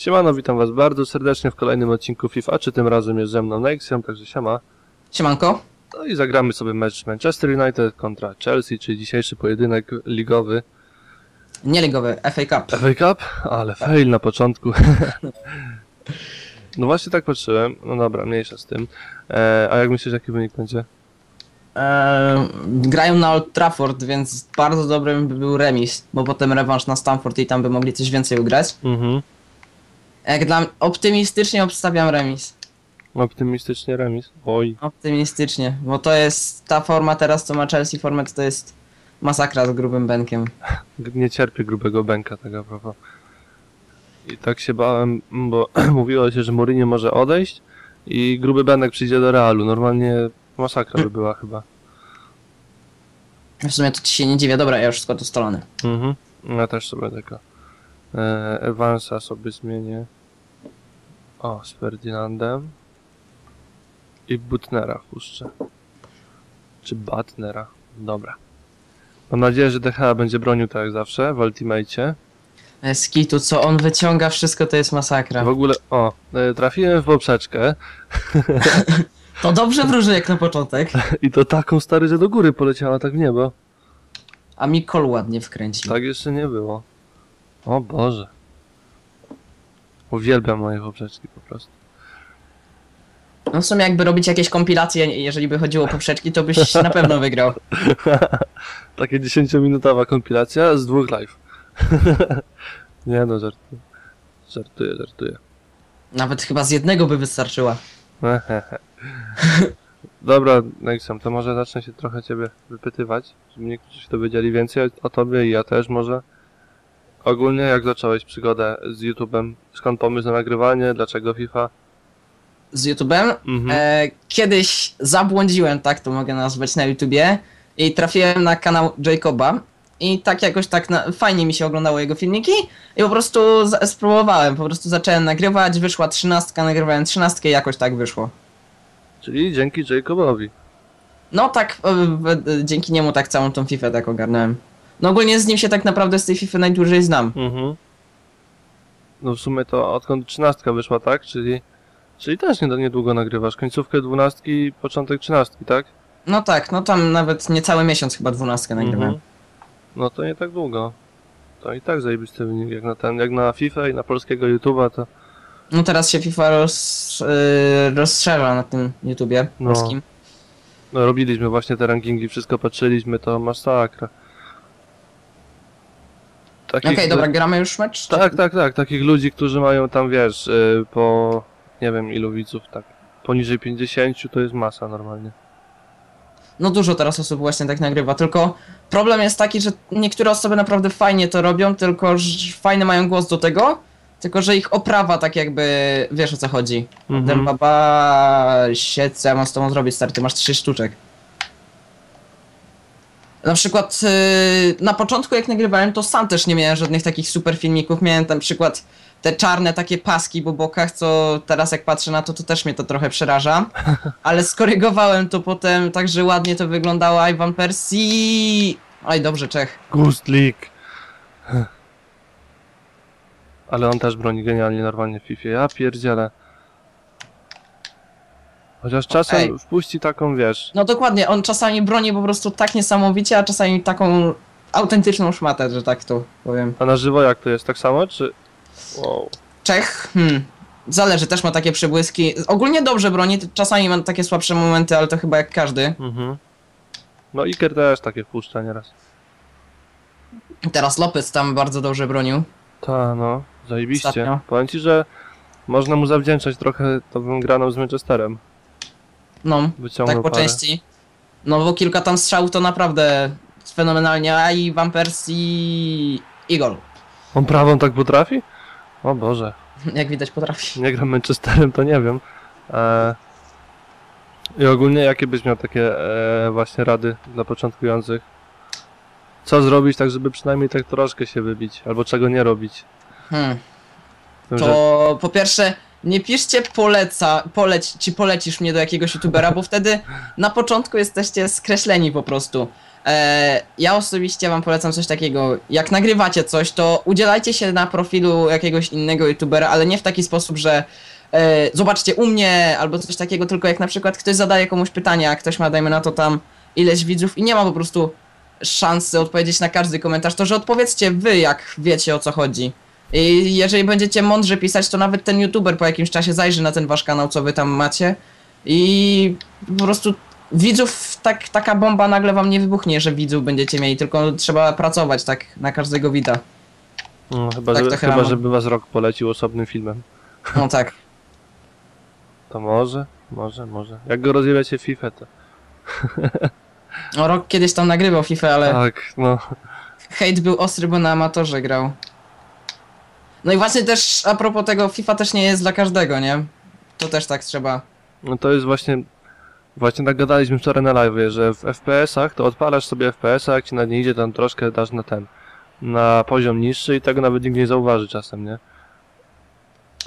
Siemano, witam was bardzo serdecznie w kolejnym odcinku FIFA, czy tym razem jest ze mną Nexium, także siema. Siemanko. No i zagramy sobie mecz Manchester United kontra Chelsea, czyli dzisiejszy pojedynek ligowy. Nie ligowy, FA Cup. FA Cup? Ale fail na początku. no właśnie tak patrzyłem, no dobra, mniejsza z tym. E, a jak myślisz, jaki wynik będzie? Eee, grają na Old Trafford, więc bardzo dobrym by był remis, bo potem rewanż na Stamford i tam by mogli coś więcej ugrać. Mhm. Jak dla optymistycznie obstawiam remis. Optymistycznie remis. Oj. Optymistycznie, bo to jest ta forma teraz, co ma Chelsea formę, to, to jest masakra z grubym bękiem. Nie cierpię grubego bęka tego propos. I tak się bałem, bo mówiło się, że Mourinho może odejść i gruby bęk przyjdzie do Realu. Normalnie masakra by była chyba. W sumie to ci się nie dziwię, dobra, ja już skład ustalony. Mhm. Ja też sobie tego e, Evansa sobie zmienię. O, z Ferdinandem. I Butnera puszczę. Czy Batnera. Dobra. Mam nadzieję, że DH będzie bronił tak jak zawsze w Ultimate. Skitu, co on wyciąga, wszystko to jest masakra. W ogóle, o, e, trafiłem w poprzeczkę To dobrze wróży jak na początek, i to taką stary, że do góry poleciała tak w niebo. a mi kol ładnie wkręcił. Tak jeszcze nie było. O Boże. Uwielbiam moje poprzeczki po prostu. No w sumie jakby robić jakieś kompilacje, jeżeli by chodziło o poprzeczki, to byś na pewno wygrał. Takie 10-minutowa kompilacja z dwóch live. nie no, żartuję. Żartuję, żartuję. Nawet chyba z jednego by wystarczyła. Dobra, Nexem, to może zacznę się trochę ciebie wypytywać, żeby niektórzy się dowiedzieli więcej o tobie i ja też może. Ogólnie jak zacząłeś przygodę z YouTube'em? Skąd pomysł na nagrywanie? Dlaczego FIFA? Z YouTube'em. Mhm. E, kiedyś zabłądziłem, tak to mogę nazwać na YouTubie i trafiłem na kanał Jacoba i tak jakoś tak na, fajnie mi się oglądało jego filmiki i po prostu spróbowałem, po prostu zacząłem nagrywać, wyszła trzynastka, nagrywałem trzynastkę i jakoś tak wyszło. Czyli dzięki Jacobowi. No tak, e, e, dzięki niemu tak całą tą FIFA tak ogarnąłem. No ogólnie z nim się tak naprawdę z tej FIFA najdłużej znam. Mhm. No w sumie to odkąd trzynastka wyszła, tak? Czyli, czyli też nie, niedługo nagrywasz. Końcówkę dwunastki, początek trzynastki, tak? No tak, no tam nawet niecały miesiąc chyba dwunastkę nagrywałem. Mhm. No to nie tak długo. To i tak zajebisty wynik, jak na ten, jak na FIFA i na polskiego YouTube'a to... No teraz się FIFA roz, yy, rozszerza na tym YouTubie No. polskim. No robiliśmy właśnie te rankingi, wszystko patrzyliśmy, to masakra. Okej, Takich- dobra, gramy już mecz? Tak, tak, tak. Takich ludzi, którzy mają tam, wiesz, y, po nie wiem ilu widzów, tak. Poniżej 50 to jest masa normalnie. No dużo teraz osób właśnie tak nagrywa, tylko problem jest taki, że niektóre osoby naprawdę fajnie to robią, tylko fajny mają głos do tego, tylko że ich oprawa tak jakby, wiesz o co chodzi. Mhm. Ten baba, siedź, co ja mam z tobą zrobić, stary, ty masz trzy sztuczek. Na przykład yy, na początku jak nagrywałem, to sam też nie miałem żadnych takich super filmików, miałem tam przykład te czarne takie paski po bokach, co teraz jak patrzę na to, to też mnie to trochę przeraża. Ale skorygowałem to potem, tak że ładnie to wyglądało. Ivan Persi. Oj, dobrze, Czech. Gustlik. Ale on też broni genialnie normalnie w FIFA. Ja pierdzielę. Chociaż czasem Ej. wpuści taką, wiesz, No dokładnie, on czasami broni po prostu tak niesamowicie, a czasami taką autentyczną szmatę, że tak to powiem. a na żywo jak to jest? Tak samo, czy... Wow. Czech, hmm. Zależy, też ma takie przebłyski. Ogólnie dobrze broni, czasami ma takie słabsze momenty, ale to chyba jak każdy. Mhm. No Iker też takie wpuszcza nieraz. Teraz Lopez tam bardzo dobrze bronił. Ta, no, zajebiście. Ostatnio. Powiem ci, że można mu zawdzięczać trochę tą wygraną z Manchesterem. No, Wyciągnął tak po parę. części. No bo kilka tam strzałów to naprawdę fenomenalnie, a i Van Persie i gol. On prawą tak potrafi? O Boże, Jak widać potrafi. nie gram Manchesterem, to nie wiem. E... I ogólnie jakie byś miał takie e, właśnie rady dla początkujących? Co zrobić tak, żeby przynajmniej tak troszkę się wybić? Albo czego nie robić? Hmm. Że... To po pierwsze, nie piszcie poleca, poleć, czy polecisz mnie do jakiegoś youtubera, bo wtedy na początku jesteście skreśleni po prostu. E, ja osobiście wam polecam coś takiego. Jak nagrywacie coś, to udzielajcie się na profilu jakiegoś innego youtubera, ale nie w taki sposób, że e, zobaczcie u mnie albo coś takiego, tylko jak na przykład ktoś zadaje komuś pytanie, a ktoś ma, dajmy na to tam ileś widzów i nie ma po prostu szansy odpowiedzieć na każdy komentarz, to że odpowiedzcie wy, jak wiecie o co chodzi. I jeżeli będziecie mądrze pisać, to nawet ten youtuber po jakimś czasie zajrzy na ten wasz kanał, co wy tam macie i po prostu widzów, tak, taka bomba nagle wam nie wybuchnie, że widzów będziecie mieli, tylko trzeba pracować tak na każdego wida. No, chyba, Tak że, chyba, mam. żeby was rok polecił osobnym filmem. No tak. To może, może, może. Jak go rozjebiacie FIFA, to... No, rok kiedyś tam nagrywał FIFA, ale Tak, no. hejt był ostry, bo na amatorze grał. No i właśnie też a propos tego, FIFA też nie jest dla każdego, nie? To też tak trzeba. No to jest właśnie... Właśnie tak gadaliśmy wczoraj na live, że w FPS-ach to odpalasz sobie FPS-a, jak ci na nie idzie, tam troszkę dasz na ten... Na poziom niższy i tego nawet nikt nie zauważy czasem, nie?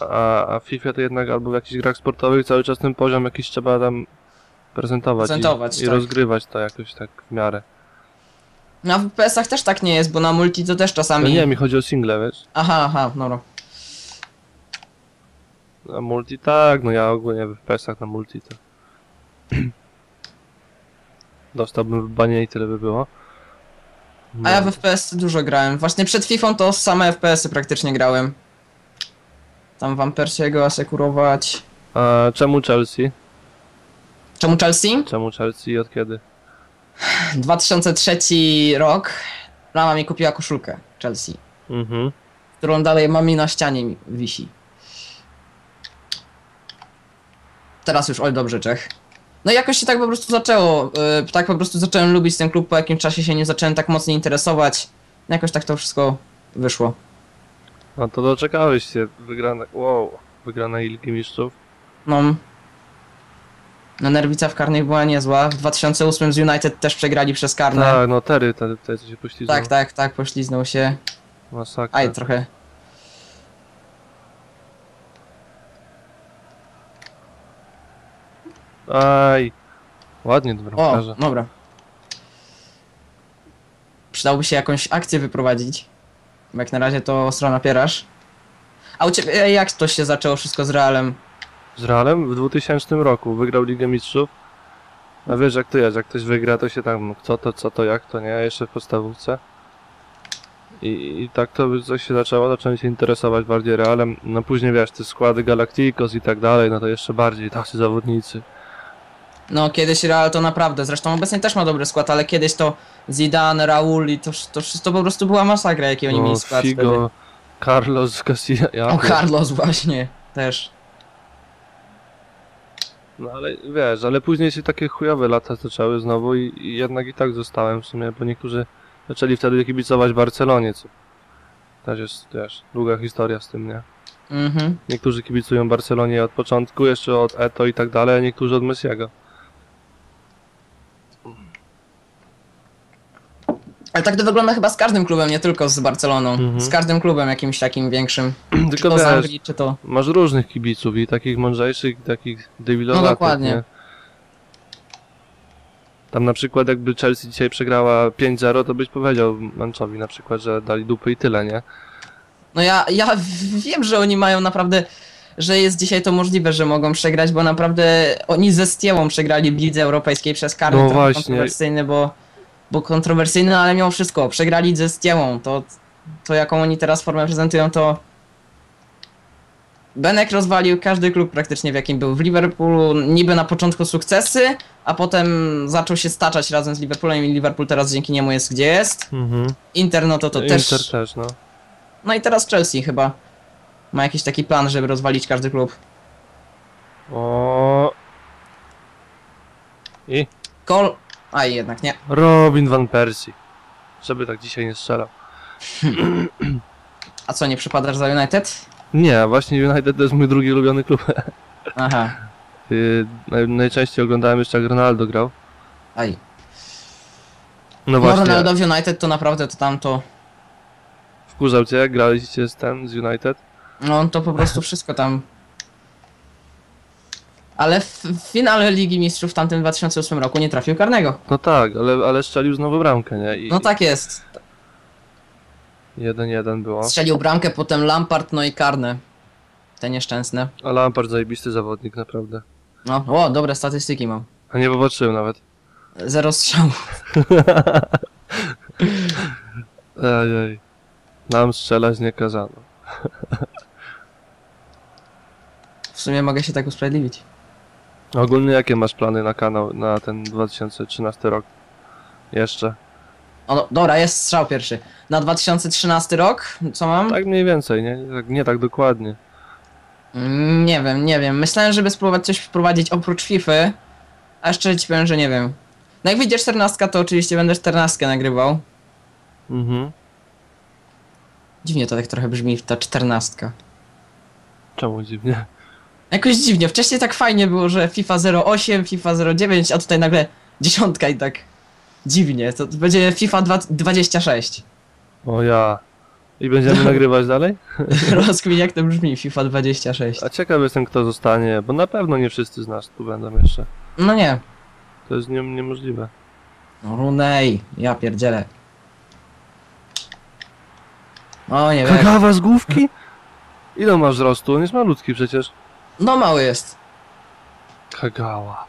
A, a w FIFA to jednak albo w jakichś grach sportowych cały czas ten poziom jakiś trzeba tam prezentować, Prezentować, i, i tak. rozgrywać to jakoś tak w miarę. No a w PS-ach też tak nie jest, bo na multi to też No czasami... nie, mi chodzi o single, wiesz? Aha, aha, no. Na multi tak, no ja ogólnie w FPS-ach na multi to... Dostałbym w banie i tyle by było. No. A ja w FPS dużo grałem. Właśnie przed FIFA to same FPS-y praktycznie grałem. Tam Van Persiego asekurować. A czemu Chelsea? Czemu Chelsea? Czemu Chelsea i od kiedy? 2003 rok. Mama mi kupiła koszulkę Chelsea, Mhm. którą dalej mam i na ścianie mi wisi. Teraz już oj dobrze Czech. No i jakoś się tak po prostu zaczęło. Yy, tak po prostu zacząłem lubić ten klub, po jakim czasie się nie zacząłem tak mocno interesować. Jakoś tak to wszystko wyszło. No to doczekałeś się. Wygrana... Wow. Wygrana Ligi Mistrzów. No. No nerwica w karnej była niezła. W 2008 z United też przegrali przez karne. Tak, no Terry, te, te co się poślizgnął. tak, tak, tak, pośliznął się. Masakra. Aj, trochę. Aj. Ładnie do O, bramkarza. dobra. Przydałoby się jakąś akcję wyprowadzić. Bo jak na razie to ostro napierasz. A u ciebie jak to się zaczęło wszystko z Realem? Z Realem w 2000 roku wygrał Ligę Mistrzów. A wiesz jak to jest, jak ktoś wygra to się tam, co to, co to, jak to, nie? Jeszcze w podstawówce. I, I tak to coś się zaczęło, zacząłem się interesować bardziej Realem. No później wiesz, te składy Galacticos i tak dalej, no to jeszcze bardziej tacy zawodnicy. No kiedyś Real to naprawdę, zresztą obecnie też ma dobry skład, ale kiedyś to Zidane, Raul i to, to wszystko po prostu była masakra jaki oni No, mieli skład wtedy. Figo, Carlos, Casilla, ja O Carlos właśnie, też. No ale wiesz, ale później się takie chujowe lata zaczęły znowu i, i jednak i tak zostałem w sumie, bo niektórzy zaczęli wtedy kibicować Barcelonie, co też jest, wiesz, długa historia z tym, nie? Mhm. Niektórzy kibicują Barcelonie od początku, jeszcze od Eto i tak dalej, a niektórzy od Messiego. Ale tak to wygląda chyba z każdym klubem, nie tylko z Barceloną. Mhm. Z każdym klubem jakimś takim większym. czy Tylko to z wiesz, Anglii, czy to... masz różnych kibiców i takich mądrzejszych, i takich debilowatych, No dokładnie. nie? Tam na przykład jakby Chelsea dzisiaj przegrała 5-0, to byś powiedział Manczowi na przykład, że dali dupy i tyle, nie? No ja, ja wiem, że oni mają naprawdę... Że jest dzisiaj to możliwe, że mogą przegrać, bo naprawdę oni ze Stiełą przegrali w Lidze Europejskiej przez karny. No właśnie. Kontrowersyjny, bo, bo kontrowersyjny, no ale mimo wszystko. Przegrali ze Stiełą. To, to jaką oni teraz formę prezentują, to... Benek rozwalił każdy klub praktycznie w jakim był. W Liverpoolu niby na początku sukcesy, a potem zaczął się staczać razem z Liverpoolem i Liverpool teraz dzięki niemu jest gdzie jest. Mhm. Inter no to to Inter też... też, no. No i teraz Chelsea chyba ma jakiś taki plan, żeby rozwalić każdy klub. O. I Kol... A jednak nie. Robin van Persie. Żeby tak dzisiaj nie strzelał. A co, nie przypadasz za United? Nie, właśnie United to jest mój drugi ulubiony klub. Aha. Naj, najczęściej oglądałem jeszcze jak Ronaldo grał. Aj. No No właśnie, Ronaldo w United to naprawdę to tamto... wkurzał cię jak graliście z ten, z United? No on to po prostu wszystko tam... Ale w, w finale Ligi Mistrzów w tamtym 2008 roku nie trafił karnego. No tak, ale, ale strzelił znowu bramkę, nie? I No tak jest. 1-1 było. Strzelił bramkę, potem Lampard, no i karne. Te nieszczęsne. A Lampard zajebisty zawodnik, naprawdę. No, o, dobre statystyki mam. A nie popatrzyłem nawet. Zero strzałów. Ejej. Nam strzelać nie kazano. W sumie mogę się tak usprawiedliwić. Ogólnie jakie masz plany na kanał na ten 2013 rok? Jeszcze. O, no, dobra, jest strzał pierwszy. Na 2013 rok, co mam? Tak mniej więcej, nie? Tak, nie tak dokładnie. Mm, Nie wiem, nie wiem. Myślałem, żeby spróbować coś wprowadzić oprócz FIFA, a jeszcze ci powiem, że nie wiem. No jak wyjdzie 14, to oczywiście będę 14 nagrywał. Mhm. Dziwnie to tak trochę brzmi, ta 14. Czemu dziwnie? Jakoś dziwnie, wcześniej tak fajnie było, że FIFA 08, FIFA 09, a tutaj nagle dziesiątka i tak dziwnie. To będzie FIFA 2 26. O ja. I będziemy nagrywać dalej? Rozkmin jak to brzmi, FIFA 26. A ciekaw jestem kto zostanie, bo na pewno nie wszyscy z nas tu będą jeszcze. No nie. To jest nie, niemożliwe. No Runej, ja pierdzielę. O nie wiem. Kagawa z główki? Ile masz wzrostu? On jest malutki przecież. No mały jest. Kagała.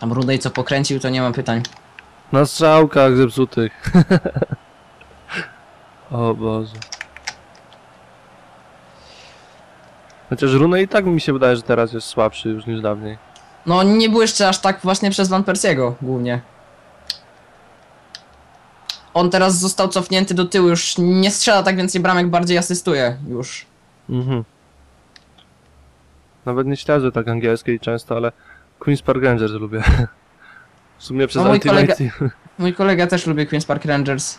Tam Runej co pokręcił, to nie mam pytań. Na strzałkach zepsutych. o Boże. Chociaż Rune i tak mi się wydaje, że teraz jest słabszy już niż dawniej. No nie błyszczy aż tak właśnie przez Van Persiego głównie. On teraz został cofnięty do tyłu, już nie strzela tak więcej bramek, bardziej asystuje już. Mhm. Nawet nie śledzę tak angielskiej często, ale Queen's Park Rangers lubię. W sumie przez No, mój kolega-. Mój kolega też lubi Queen's Park Rangers.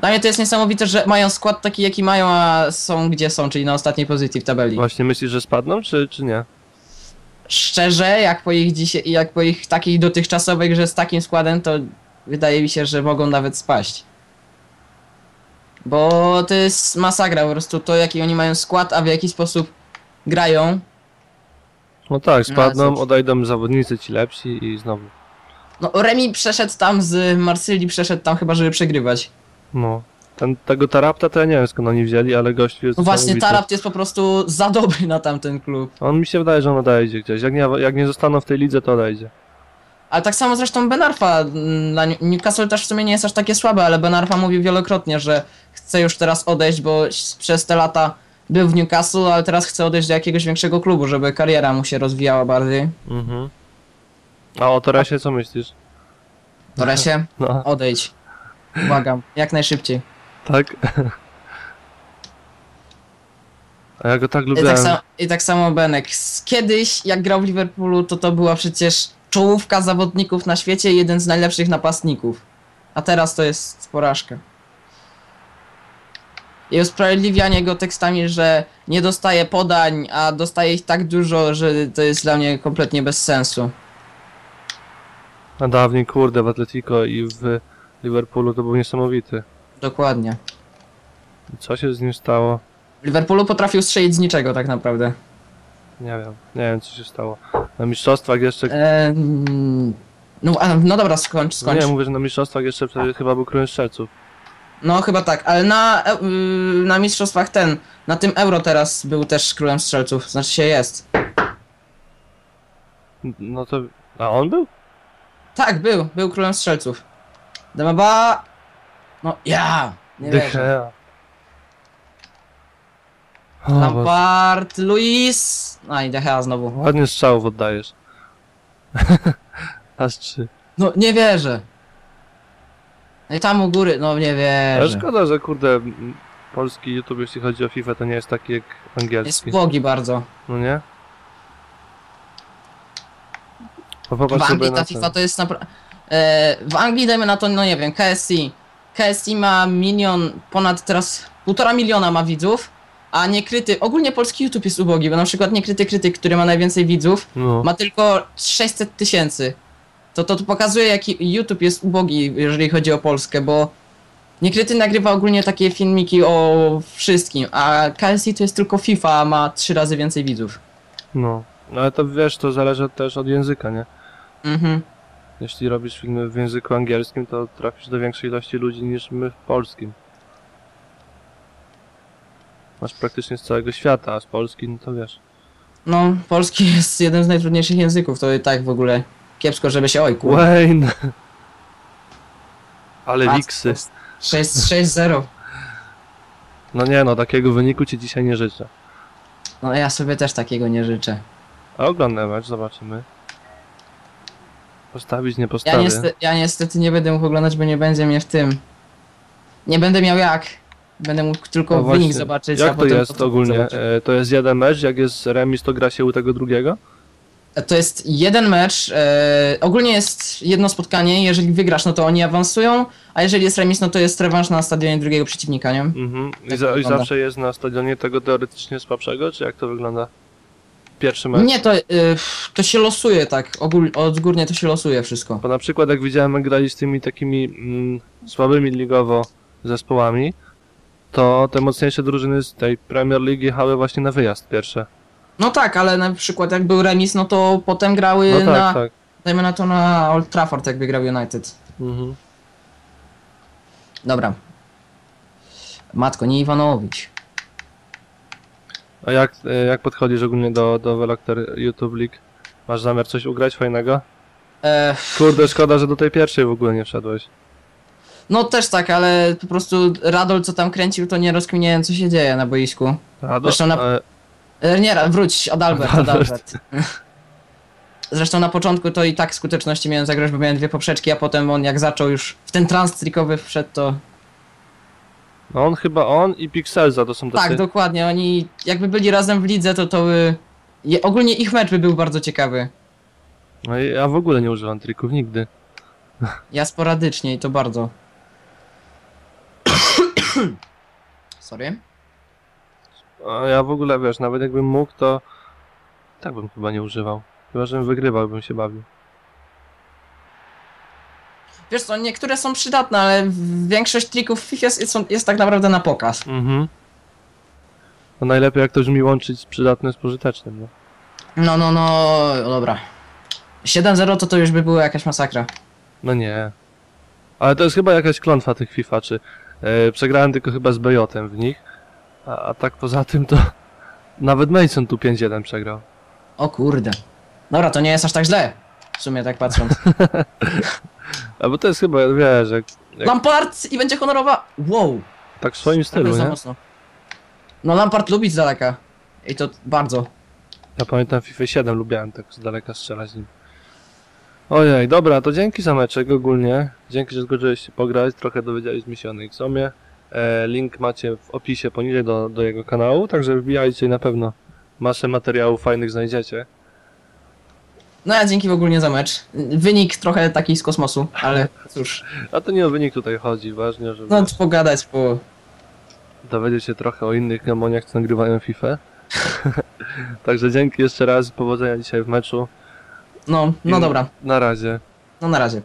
Dla mnie to jest niesamowite, że mają skład taki jaki mają, a są gdzie są, czyli na ostatniej pozycji w tabeli. Właśnie myślisz, że spadną, czy, czy nie? Szczerze, jak po ich dzisiaj, jak po ich takiej dotychczasowej grze z takim składem, to wydaje mi się, że mogą nawet spaść. Bo to jest masakra po prostu to jaki oni mają skład, a w jaki sposób grają. No tak, spadną, odejdą zawodnicy ci lepsi i znowu. No Remi przeszedł tam z Marsylii, przeszedł tam chyba, żeby przegrywać. No. Ten, tego Tarapta to ja nie wiem skąd oni wzięli, ale gościu jest No właśnie. Tarapt jest po prostu za dobry na tamten klub. On mi się wydaje, że on odejdzie gdzieś. Jak nie, jak nie zostaną w tej lidze, to odejdzie. Ale tak samo zresztą Ben Arfa, mm, Newcastle też w sumie nie jest aż takie słabe, ale Ben Arfa mówił wielokrotnie, że chce już teraz odejść, bo przez te lata był w Newcastle, ale teraz chce odejść do jakiegoś większego klubu, żeby kariera mu się rozwijała bardziej. Mhm. A o Toresie co myślisz? Toresie, No, odejdź. Błagam, jak najszybciej. tak? A ja go tak I lubiłem. tak, sam, I tak samo Benek. Kiedyś, jak grał w Liverpoolu, to to była przecież czołówka zawodników na świecie i jeden z najlepszych napastników. A teraz to jest porażka. I usprawiedliwianie go tekstami, że nie dostaje podań, a dostaje ich tak dużo, że to jest dla mnie kompletnie bez sensu. A dawniej, kurde, w Atletico i w Liverpoolu to był niesamowity. Dokładnie. Co się z nim stało? W Liverpoolu potrafił strzelić z niczego tak naprawdę. Nie wiem. Nie wiem, co się stało. Na mistrzostwach jeszcze... Eee, no, a, no dobra, skończ, No skończ. nie, mówię, że na mistrzostwach jeszcze wtedy chyba był królem strzelców. No chyba tak, ale na, e- y, na mistrzostwach ten, na tym euro teraz był też królem strzelców, znaczy się jest. No to... A on był? Tak, był, był królem strzelców. Demaba! No ja! Nie Boże. Lampard, Luis! A i De Gea znowu. Ładnie strzałów oddajesz. Aż trzy. No nie wierzę. No i tam u góry, no nie Ale wierzę. szkoda, że kurde, polski YouTube, jeśli chodzi o FIFA, to nie jest taki jak Jest angielski. błogi bardzo. No nie? Bo W sobie Anglii na ta ten. FIFA to jest naprawdę... E, w Anglii dajmy na to, no nie wiem, KSI. KSI ma milion, ponad teraz półtora miliona ma widzów, a niekryty, ogólnie polski YouTube jest ubogi, bo na przykład niekryty krytyk, który ma najwięcej widzów, No. ma tylko 600 tysięcy. To, to to pokazuje jaki YouTube jest ubogi, jeżeli chodzi o Polskę, bo niekryty nagrywa ogólnie takie filmiki o wszystkim, a KSI to jest tylko FIFA, a ma trzy razy więcej widzów. no. No ale to wiesz, to zależy też od języka, nie? Mhm. Jeśli robisz filmy w języku angielskim, to trafisz do większej ilości ludzi niż my w polskim. Masz praktycznie z całego świata, a z Polski, no to wiesz. No, polski jest jednym z najtrudniejszych języków, to i tak w ogóle kiepsko, żeby się... Oj, kurwa. Wayne! Ale wiksy. 6-0. No nie no, takiego wyniku ci dzisiaj nie życzę. No ja sobie też takiego nie życzę. A oglądam mecz, zobaczymy. Postawić, nie Ja, postawię. niestety, ja niestety nie będę mógł oglądać, bo nie będzie mnie w tym. Nie będę miał jak. Będę mógł tylko No wynik zobaczyć, Jak to jest ogólnie? zobaczyć. E, To jest jeden mecz, jak jest remis, to gra się u tego drugiego? To jest jeden mecz. E, ogólnie jest jedno spotkanie. Jeżeli wygrasz, no to oni awansują, a jeżeli jest remis, no to jest rewanż na stadionie drugiego przeciwnika, nie? Mhm. I, Tak za, I zawsze jest na stadionie tego teoretycznie słabszego, czy jak to wygląda? Pierwszy mecz? Nie, to, e, to się losuje tak. Ogól, odgórnie to się losuje wszystko. Bo na przykład jak widziałem, jak grali z tymi takimi mm, słabymi ligowo zespołami, to te mocniejsze drużyny z tej Premier League jechały właśnie na wyjazd pierwsze. No tak, ale na przykład jak był remis, no to potem grały No tak, na. tak. Dajmy na to na Old Trafford, jakby grał United. Mhm. Dobra. Matko, nie Iwanowicz. A jak, e, jak podchodzisz ogólnie do, do Velocter YouTube League? Masz zamiar coś ugrać fajnego? E, Kurde, szkoda, że do tej pierwszej w ogóle nie wszedłeś. no też tak, ale po prostu Radol co tam kręcił, to nie rozkminiałem co się dzieje na boisku. A, do, Zresztą na- e, E, nie, Ra- wróć, Adalbert, Adalbert. Zresztą na początku to i tak skuteczności miałem zagrać, bo miałem dwie poprzeczki, a potem on jak zaczął już w ten trans trikowy wszedł, to... no on chyba on i Pixelza to są tacy... Tak, dokładnie, oni jakby byli razem w lidze, to to by... Je, ogólnie ich mecz by był bardzo ciekawy. No i ja w ogóle nie używam trików nigdy. Ja sporadycznie i to bardzo. Sorry. A ja w ogóle, wiesz, nawet jakbym mógł, to tak bym chyba nie używał. Chyba, żebym wygrywał, bym się bawił. Wiesz co, niektóre są przydatne, ale większość trików w FIFA jest, jest tak naprawdę na pokaz. Mhm. No najlepiej jak to brzmi łączyć przydatne z pożytecznym, no. No, no, no, dobra. 7-0 to to już by była jakaś masakra. No nie. Ale to jest chyba jakaś klątwa tych fifaczy. E, przegrałem tylko chyba z Bejotem w nich. A, a tak poza tym to... Nawet Mason tu 5-1 przegrał. O kurde. Dobra, to nie jest aż tak źle. W sumie tak patrząc. A bo to jest chyba, wiesz, jak, jak Lampard i będzie honorowa. Wow. tak w swoim stylu, nie? mocno. No Lampard lubi z daleka. I to bardzo. Ja pamiętam FIFA 7 lubiałem tak z daleka strzelać nim. Ojej, dobra, to dzięki za meczek ogólnie. Dzięki, że zgodziłeś się pograć. Trochę dowiedzieliśmy się o Nixomie. E, link macie w opisie poniżej do, do jego kanału, także wbijajcie i na pewno masę materiałów fajnych znajdziecie. No ja dzięki w ogóle za mecz. Wynik trochę taki z kosmosu, ale cóż. A to nie o wynik tutaj chodzi, ważne, żeby No pogadać po... dowiedzieć się trochę o innych gamoniach, co nagrywają FIFA. także dzięki jeszcze raz, powodzenia dzisiaj w meczu. No, no I dobra. Na razie. No na razie.